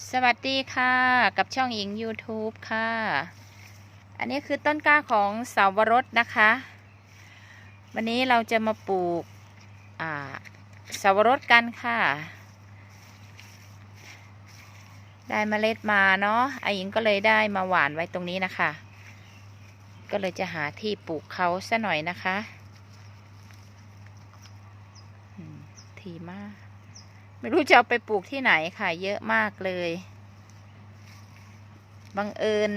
สวัสดีค่ะ กับช่องหญิง YouTube ค่ะ อันนี้คือต้นกล้าของเสาวรสนะคะ วันนี้เราจะมาปลูกาเสาวรสกันค่ะ ได้เมล็ดมาเนาะไอหญิงก็เลยได้มาหว่านไว้ตรงนี้นะคะ ก็เลยจะหาที่ปลูกเขาซะหน่อยนะคะทีมาก ไม่รู้จะเอาไปปลูกที่ไหนค่ะ เยอะมากเลย บังเอิญ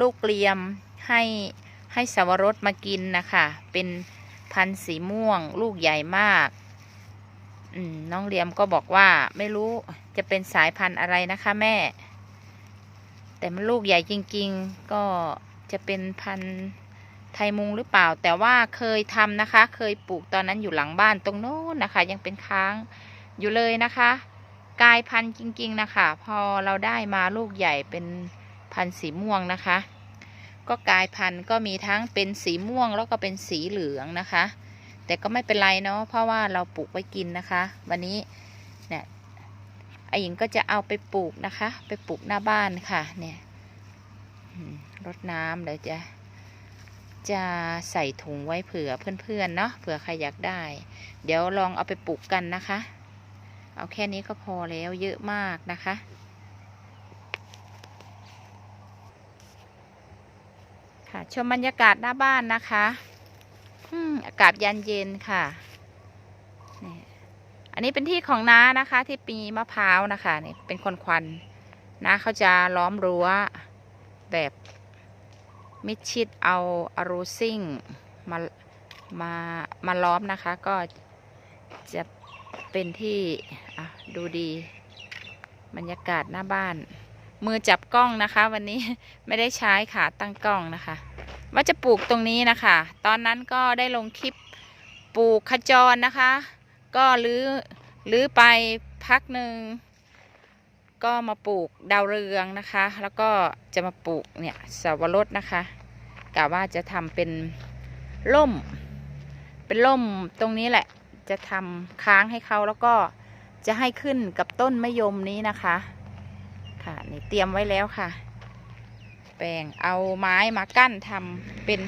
ลูกเกลียมให้ให้สวรสมากินนะคะ เป็นพันธุ์สีม่วง ลูกใหญ่มากมน้องเลียมก็บอกว่าไม่รู้จะเป็นสายพันธุ์อะไรนะคะแม่ แต่มันลูกใหญ่จริง ๆ ก็จะเป็นพันธุ์ไทยมุงหรือเปล่า แต่ว่าเคยทำนะคะ เคยปลูกตอนนั้นอยู่หลังบ้านตรงโน้นนะคะ ยังเป็นค้าง อยู่เลยนะคะกลายพันธุ์จริง ๆ นะคะ พอเราได้มาลูกใหญ่เป็นพันธุ์สีม่วงนะคะ ก็กลายพันธุ์ก็มีทั้งเป็นสีม่วงแล้วก็เป็นสีเหลืองนะคะ แต่ก็ไม่เป็นไรเนาะเพราะว่าเราปลูกไว้กินนะคะ วันนี้เนี่ยไอหญิงก็จะเอาไปปลูกนะคะ ไปปลูกหน้าบ้านค่ะ เนี่ยรดน้ำเดี๋ยวจะจะใส่ถุงไว้เผื่อเพื่อนๆเนาะเผื่อใครอยากได้ เดี๋ยวลองเอาไปปลูกกันนะคะ เอาแค่นี้ก็พอแล้วเยอะมากนะคะ ค่ะชมบรรยากาศหน้าบ้านนะคะอากาศยันเย็นค่ะนี่อันนี้เป็นที่ของน้านะคะ ที่ปีมะพร้าวนะคะนี่เป็นคนควันน้าเขาจะล้อมรั้วแบบมิดชิดเอาอารูซิ่งมามามาล้อมนะคะ ก็จะ เป็นที่ดูดี บรรยากาศหน้าบ้าน มือจับกล้องนะคะ วันนี้ไม่ได้ใช้ขาตั้งกล้องนะคะ ว่าจะปลูกตรงนี้นะคะ ตอนนั้นก็ได้ลงคลิปปลูกขจรนะคะ ก็รื้อรื้อไปพักหนึ่งก็มาปลูกดาวเรืองนะคะ แล้วก็จะมาปลูกเนี่ยสวรสนะคะกะว่าจะทำเป็นร่ม เป็นร่มตรงนี้แหละ จะทำค้างให้เขาแล้วก็จะให้ขึ้นกับต้นมะยมนี้นะคะ ค่ะนี่เตรียมไว้แล้วค่ะ แปรงเอาไม้มากั้นทำเป็น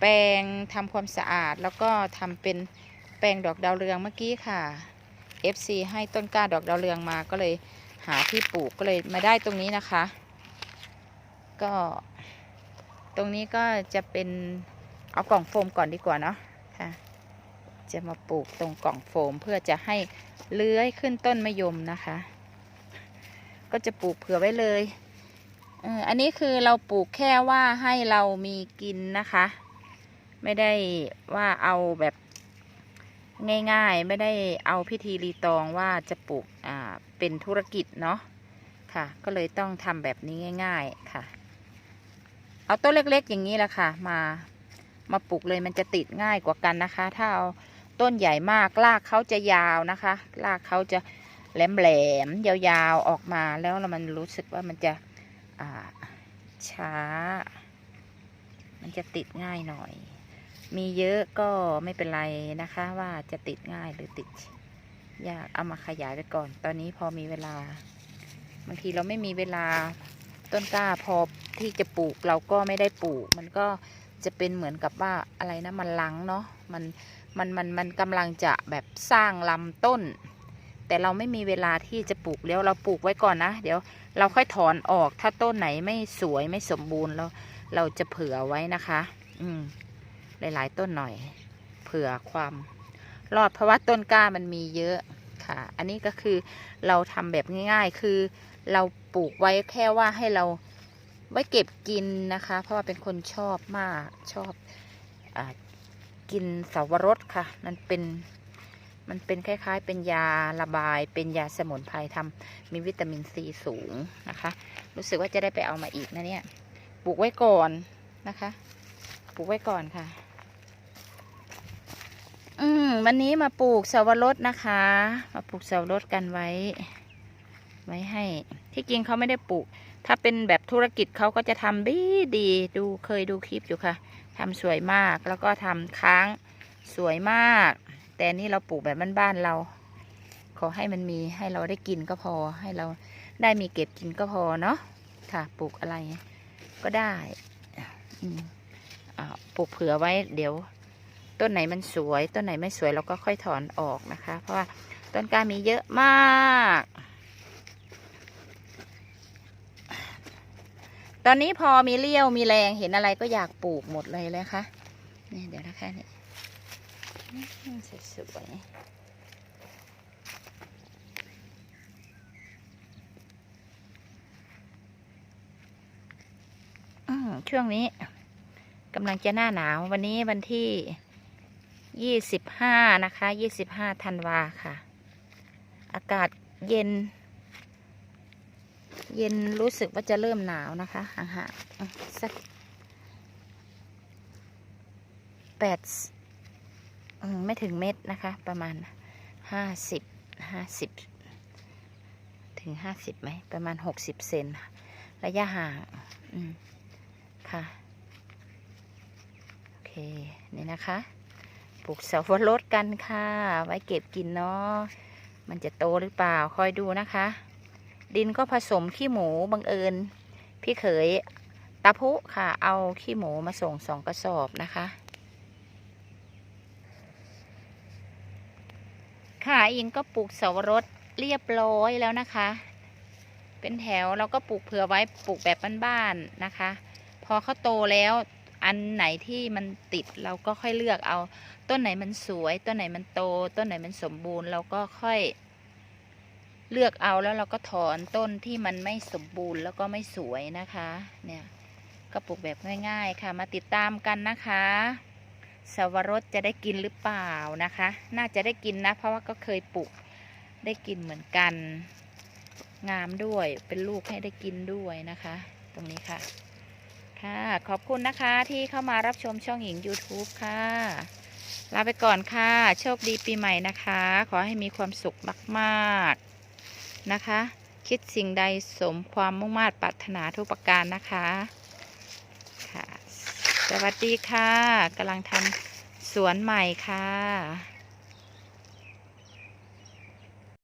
แปรงทำความสะอาด แล้วก็ทำเป็นแปรงดอกดาวเรืองเมื่อกี้ค่ะ FC ให้ต้นกล้าดอกดาวเรืองมาก็เลยหาที่ปลูกก็เลยมาได้ตรงนี้นะคะ ก็ตรงนี้ก็จะเป็นเอากล่องโฟมก่อนดีกว่าเนาะค่ะ จะมาปลูกตรงกล่องโฟมเพื่อจะให้เลื้อยขึ้นต้นมะยมนะคะ ก็จะปลูกเผื่อไว้เลยอันนี้คือเราปลูกแค่ว่าให้เรามีกินนะคะ ไม่ได้ว่าเอาแบบง่ายๆ ไม่ได้เอาพิธีรีตองว่าจะปลูกเป็นธุรกิจเนาะค่ะ ก็เลยต้องทำแบบนี้ง่าย ๆค่ะ เอาต้นเล็กๆอย่างนี้แหละค่ะ มามาปลูกเลยมันจะติดง่ายกว่ากันนะคะ ถ้าเอา ต้นใหญ่มากรากเขาจะยาวนะคะรากเขาจะแหลมๆยาวๆออกมาแล้วมันรู้สึกว่ามันจะช้า มันจะติดง่ายหน่อย มีเยอะก็ไม่เป็นไรนะคะ ว่าจะติดง่ายหรือติดยากเอามาขยายไปก่อน ตอนนี้พอมีเวลา บางทีเราไม่มีเวลาต้นกล้าพอที่จะปลูกเราก็ไม่ได้ปลูก มันก็จะเป็นเหมือนกับว่าอะไรนะมันลังเนาะมัน มันมันมันกำลังจะแบบสร้างลำต้น แต่เราไม่มีเวลาที่จะปลูกแล้วเราปลูกไว้ก่อนนะ เดี๋ยวเราค่อยถอนออกถ้าต้นไหนไม่สวยไม่สมบูรณ์เราเราจะเผื่อไว้นะคะ อืมหลาย ๆ ต้นหน่อย เผื่อความรอดเพราะว่าต้นกล้ามันมีเยอะค่ะ อันนี้ก็คือเราทำแบบง่ายๆ คือเราปลูกไว้แค่ว่าให้เราไว้เก็บกินนะคะ เพราะว่าเป็นคนชอบมากชอบอา กินสาวรสค่ะ มันเป็นมันเป็นคล้ายๆ เป็นยาระบาย เป็นยาสมุนไพรทำมีวิตามินซีสูงนะคะ รู้สึกว่าจะได้ไปเอามาอีกนะเนี่ยปลูกไว้ก่อนนะคะปลูกไว้ก่อนค่ะ อืมวันนี้มาปลูกสาวรสนะคะ มาปลูกสาวรสกันไว้ ไว้ให้ ที่จริงเขาไม่ได้ปลูก ถ้าเป็นแบบธุรกิจเขาก็จะทำดีดีดูเคยดูคลิปอยู่ค่ะ ทำสวยมากแล้วก็ทำค้างสวยมาก แต่นี่เราปลูกแบบบ้านๆเรา ขอให้มันมีให้เราได้กินก็พอ ให้เราได้มีเก็บกินก็พอเนาะค่ะปลูกอะไรก็ได้อ่าปลูกเผื่อไว้เดี๋ยว ต้นไหนมันสวย ต้นไหนไม่สวยเราก็ค่อยถอนออกนะคะ เพราะว่าต้นกล้ามีเยอะมาก ตอนนี้พอมีเลี้ยวมีแรงเห็นอะไรก็อยากปลูกหมดเลยเลยค่ะนี่เดี๋ยวนะคะนี่อืมสวยอืมช่วงนี้กำลังจะหน้าหนาววันนี้วันที่ยี่สิบห้านะคะยี่สิบห้าธันวาค่ะ อากาศเย็น เย็นรู้สึกว่าจะเริ่มหนาวนะคะห่างๆสักแปดไม่ถึงเม็ดนะคะ ประมาณห้าสิบห้าสิบถึงห้าสิบไหม ประมาณหกสิบเซนระยะห่างค่ะโอเคนี่นะคะปลูกเสาวรสกันค่ะ ไว้เก็บกินเนาะมันจะโตหรือเปล่าคอยดูนะคะ ดินก็ผสมขี้หมูบังเอิญ พี่เขยตาพุค่ะ เอาขี้หมูมาส่งสองกระสอบนะคะ ค่ะอิงก็ปลูกเสาวรสเรียบร้อยแล้วนะคะ เป็นแถวเราก็ปลูกเผื่อไว้ปลูกแบบบ้านๆนะคะ พอเขาโตแล้วอันไหนที่มันติดเราก็ค่อยเลือกเอา ต้นไหนมันสวย ต้นไหนมันโต ต้นไหนมันสมบูรณ์ เราก็ค่อย เลือกเอาแล้วเราก็ถอนต้นที่มันไม่สมบูรณ์แล้วก็ไม่สวยนะคะ เนี่ยก็ปลูกแบบง่าย ๆ ค่ะ มาติดตามกันนะคะสวรสจะได้กินหรือเปล่านะคะ น่าจะได้กินนะ เพราะว่าก็เคยปลูกได้กินเหมือนกัน งามด้วยเป็นลูกให้ได้กินด้วยนะคะ ตรงนี้ค่ะ ค่ะ ขอบคุณนะคะที่เข้ามารับชมช่องหญิง YouTube ค่ะ ลาไปก่อนค่ะ โชคดีปีใหม่นะคะ ขอให้มีความสุขมาก ๆ นะคะ คิดสิ่งใดสมความมุ่งมา่ปรารถนาทุกประการนะคะค่ะ สวัสดีค่ะกำลังทำสวนใหม่ค่ะ